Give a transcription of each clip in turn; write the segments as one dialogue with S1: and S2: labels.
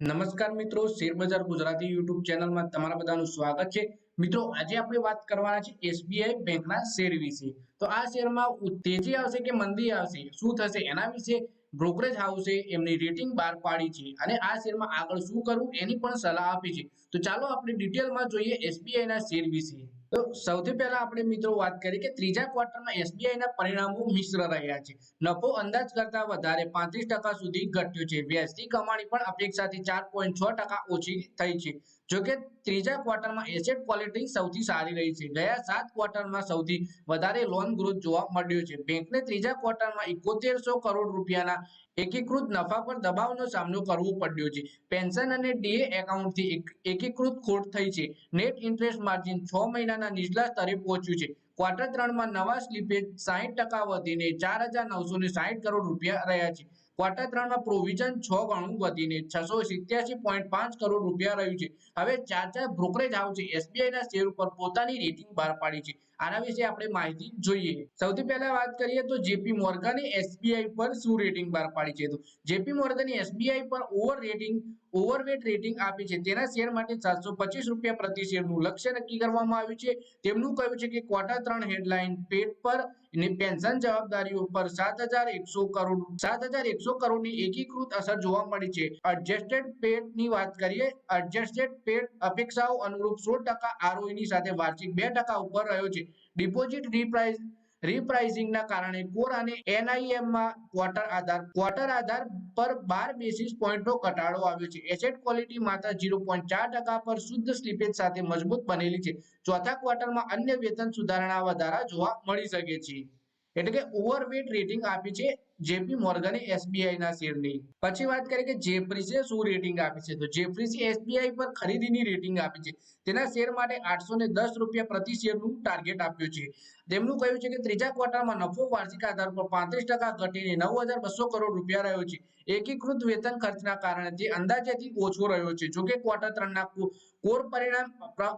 S1: નમસ્કાર મિત્રો, શેર બજાર ગુજરાતી યુટ્યુબ ચેનલમાં તમારા બધાનું સ્વાગત છે. મિત્રો, આજે આપણે વાત કરવાના છે એસબીઆઈ બેંકના શેર વિશે. તો આ શેરમાં તેજી આવશે કે મંદી આવશે? શું થશે એના વિશે બ્રોકરેજ હાઉસે એમની રેટિંગ બહાર પાડી છે અને આ શેરમાં આગળ શું કરવું એની પણ સલાહ આપી છે. તો ચાલો આપણે ડિટેલમાં જોઈએ એસબીઆઈના શેર વિશે. તો સૌથી પહેલા આપણે મિત્રો વાત કરી કે ત્રીજા ક્વાર્ટરમાં એસબીઆઈ ના પરિણામો મિશ્ર રહ્યા છે. નફો અંદાજ કરતા વધારે પાંત્રીસ ટકા સુધી ઘટ્યો છે. વ્યાજની કમાણી પણ અપેક્ષાથી ચાર પોઈન્ટ છ ટકા ઓછી થઈ છે. જોકે ત્રીજા ક્વાર્ટરમાં એસેટ ક્વોલિટી સૌથી સારી રહી છે. ગયા સાત ક્વાર્ટરમાં સૌથી વધારે લોન ગ્રોથ જોવા મળ્યો છે. બેંકને ત્રીજા ક્વાર્ટરમાં એકોતેરસો કરોડ રૂપિયાના એકીકૃત નફા પર દબાવનો સામનો કરવો પડ્યો છે. પેન્શન અને ડીએ એકાઉન્ટથી એકીકૃત ખોટ થઈ છે. નેટ ઇન્ટરેસ્ટ માર્જિન છ મહિનાના નીચલા સ્તરે પહોંચ્યું છે. ક્વાર્ટર ત્રણમાં નવા સ્લીપેજ સાહીઠ ટકા વધીને ચાર હજાર નવસો ને સાહીઠ કરોડ રૂપિયા રહ્યા છે. ક્વાર્ટર ત્રણમાં પ્રોવિઝન છ ગણું વધીને છસો સિત્યાસી પોઈન્ટ પાંચ કરોડ રૂપિયા રહ્યું છે. હવે ચાર ચાર બ્રોકરેજ હાઉસે એસબીઆઈ ના શેર ઉપર પોતાની રેટિંગ બહાર પાડી છે. આના વિશે આપણે માહિતી જોઈએ. સૌથી પહેલા વાત કરીએ તો જેપી મોર્ગને એસબીઆઈ પર શું રેટિંગ બહાર પાડી છે તો? જેપી મોર્ગને એસબીઆઈ પર ઓવર રેટિંગ ઓવરવેટ રેટિંગ આપી છે. તેના શેર માટે સાતસો પચીસ રૂપિયા પ્રતિ શેરનું લક્ષ્ય નક્કી કરવામાં આવ્યું છે. તેમનું કહ્યું છે કે ક્વાર્ટર ત્રણ હેડલાઇન પેટ પર અને પેન્શન જવાબદારીઓ પર સાત હજાર એકસો કરોડ, સાત હજાર એકસો કરોડની એકીકૃત અસર જોવા મળી છે. એડજસ્ટેડ પેટની વાત કરીએ એડજસ્ટેડ પેટ અપેક્ષાઓ અનુરૂપ સોળ ટકા આરઓઈની સાથે વાર્ષિક બે ટકા ઉપર રહ્યો છે. ડિપોઝિટ રીપ્રાઇસ રીપ્રાઇઝિંગના કારણે કોર અને NIM માં ક્વાર્ટર આધાર ક્વાર્ટર આધાર પર બાર બેસિસ પોઈન્ટનો ઘટાડો આવ્યો છે. એસેટ ક્વોલિટી માત્ર ઝીરો પોઈન્ટ ચાર ટકા પર શુદ્ધ સ્લીપેજ સાથે મજબૂત બનેલી છે. ચોથા ક્વાર્ટરમાં અન્ય વેતન સુધારણા વધારા જોવા મળી શકે છે. એટલે કે ઓવરવેટ રેટિંગ આપી છે જેપી મોર્ગને એસબીઆઈ ના શેરની. પછી વાત કરીએ કે જેફ્રીસે શું રેટિંગ આપી છે? તો જેફ્રીસે એસબીઆઈ પર ખરીદીની રેટિંગ આપી છે. તેના શેર માટે આઠસો દસ રૂપિયા પ્રતિ શેરનું ટાર્ગેટ આપ્યું છે. તેમનું કહ્યું છે કે ત્રીજા ક્વાર્ટરમાં નફો વાર્ષિક આધાર પર પાંત્રીસ ટકા ઘટીને નવ હજાર બસો કરોડ રૂપિયા રહ્યો છે. એકીકૃત વેતન ખર્ચના કારણે તે અંદાજેથી ઓછો રહ્યો છે. જોકે ક્વાર્ટર ત્રણના કોર પરિણામ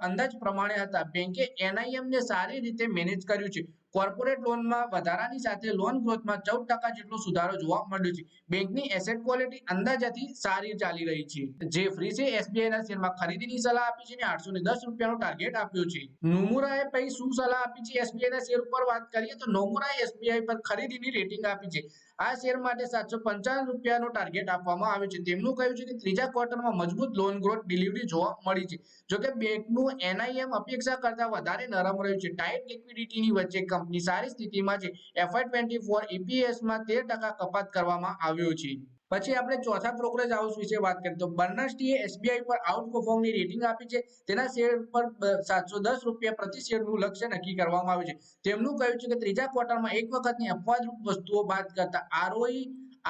S1: અંદાજ પ્રમાણે હતા. બેંકે એનઆઈએમ ને સારી રીતે મેનેજ કર્યું છે. કોર્પોરેટ લોનમાં વધારાની સાથે લોન ગ્રોથમાં ચૌદ ટકા જેટલો સુધારો જોવા મળ્યો છે. બેંકની એસેટ ક્વોલિટી અંદાજાથી સારી ચાલી રહી છે. જે ફ્રીસે એસબીઆઈ ના શેરમાં ખરીદીની સલાહ આપી છે અને આઠસો ને દસ રૂપિયાનો ટાર્ગેટ આપ્યો છે. નુમુરાએ પછી શું સલાહ આપી છે? એસબીઆઈ ના શેર ઉપર વાત કરીએ તો નોમુરાએ એસબીઆઈ પર ખરીદીની રેટિંગ આપી છે. આ શેર માટે સાતસો પંચાવન રૂપિયાનો ટાર્ગેટ આપવામાં આવ્યો છે. તેમનું કહ્યું છે કે ત્રીજા ક્વાર્ટરમાં મજબૂત લોન ગ્રોથ ડિલિવરી જોવા મળી છે. જોકે બેંકનું એનઆઈએમ અપેક્ષા કરતા વધારે નરમ રહ્યું છે. ટાઈટ લિક્વિડિટીની વચ્ચે કંપની સારી સ્થિતિમાં છે એફઆઈ ટ્વેન્ટી ફોર ઈપીએસમાં તેર ટકા કપાત કરવામાં આવ્યો છે. પછી આપણે ચોથા બ્રોકરેજ હાઉસ વિશે વાત કરીએ તો બર્નર્સટીએ એસબીઆઈ પર આઉટ પરફોર્મની રેટિંગ આપી છે. તેના શેર પર સાતસો દસ રૂપિયા પ્રતિ શેરનું લક્ષ્ય નક્કી કરવામાં આવ્યું છે. તેમનું કહ્યું છે કે ત્રીજા ક્વાર્ટરમાં એક વખતની અપવાદરૂપ વસ્તુઓ બાદ કરતા આરઓઈ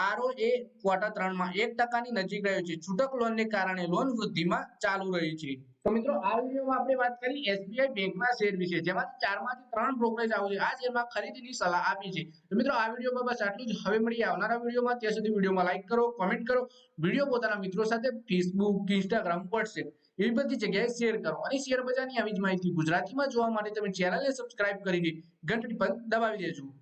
S1: આરઓએ ક્વાર્ટર ત્રણમાં એક ટકાની નજીક રહ્યો છે. છૂટક લોનને કારણે લોન વૃદ્ધિમાં ચાલુ રહી છે. તો મિત્રો, આ વિડીયોમાં આપણે વાત કરી એસબીઆઈ બેંકના શેર વિશે. જેમાંથી ચારમાંથી ત્રણ બ્રોકરેજ હાઉસે આ શેરમાં ખરીદીની સલાહ આપી છે. તો મિત્રો, આ વિડીયોમાં બસ આટલું જ. હવે મળીએ આવનારા વિડીયોમાં. ત્યાં સુધી વિડીયોમાં લાઈક કરો કોમેન્ટ કરો. વીડિયો પોતાના મિત્રો સાથે ફેસબુક ઇન્સ્ટાગ્રામ વોટ્સએપ એવી બધી જગ્યાએ શેર કરો. અને શેર બજારની આવી જ માહિતી ગુજરાતીમાં જોવા માટે તમે ચેનલને સબસ્ક્રાઇબ કરીને ઘંટડી પર દબાવી દેજો.